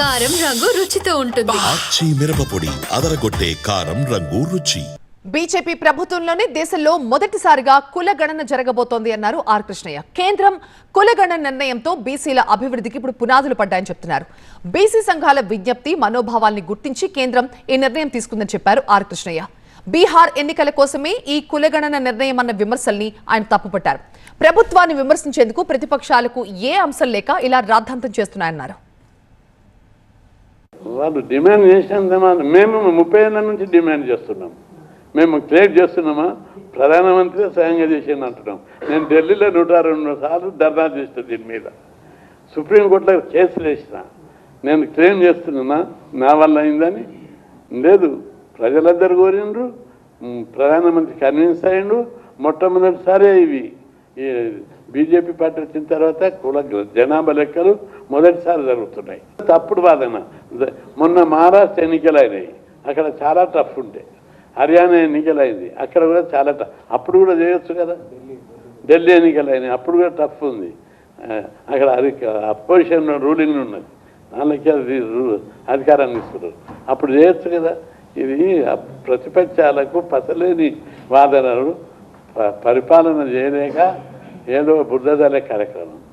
కారం రంగు రుచితో ఉంటుంది. ఆచి మిరపపొడి అదరగొట్టే కారం రంగు రుచి. బీజేపీ ప్రభుత్వంలోనే దేశంలో మొదటిసారిగా కులగణన జరగబోతోంది అన్నారు ఆర్ కృష్ణయ్య. కేంద్రం కులగణన నిర్ణయంతో బీసీల అభివృద్ధికి ఇప్పుడు పునాదులు పడ్డాయని చెప్తున్నారు. బీసీ సంఘాల విజ్ఞప్తి మనోభావాల్ని గుర్తించి కేంద్రం ఈ నిర్ణయం తీసుకుందని చెప్పారు ఆర్ కృష్ణయ్య. బీహార్ ఎన్నికల కోసమే ఈ కులగణన నిర్ణయం అన్న విమర్శల్ని ఆయన తప్పుపట్టారు. ప్రభుత్వాన్ని విమర్శించేందుకు ప్రతిపక్షాలకు ఏ అంశం లేక ఇలా రాద్ధాంతం చేస్తున్నాయన్నారు. వాళ్ళు డిమాండ్ చేసినంత మాత్రం మేము ముప్పై ఏళ్ళ నుంచి డిమాండ్ చేస్తున్నాం. మేము క్రియేట్ చేస్తున్నామా? ప్రధానమంత్రి స్వయంగా చేసింది అంటున్నాం. నేను ఢిల్లీలో నూట రెండు సార్లు ధర్నా చేసిన దీని మీద. సుప్రీంకోర్టులో కేసులు వేసిన. నేను క్లెయిమ్ చేస్తున్నా. నా వల్ల అయిందని. లేదు ప్రజలందరూ కోరిండ్రు. ప్రధానమంత్రి కన్విన్స్ అయ్యిండు మొట్టమొదటిసారి ఇవి ఈ బీజేపీ పార్టీ వచ్చిన తర్వాత కుల జనాభా లెక్కలు మొదటిసారి జరుగుతున్నాయి. తప్పుడు వాదన. మొన్న మహారాష్ట్ర ఎన్నికలు అయినాయి. అక్కడ చాలా టఫ్ ఉండే. హర్యానా ఎన్నికలు అయింది. అక్కడ కూడా చాలా టఫ్. అప్పుడు కూడా చేయొచ్చు కదా. ఢిల్లీ ఎన్నికలు అయినాయి. అప్పుడు కూడా టఫ్ ఉంది. అక్కడ అది అపోజిషన్ రూలింగ్ ఉన్నది. దానికి అది రూ- అధికారాన్ని ఇస్తున్నారు అప్పుడు చేయొచ్చు కదా. ఇది ప్రతిపక్షాలకు పసలేని వాదనలు. ప- పరిపాలన చేయలేక ఏదో బుద్ధదలే కార్యక్రమం.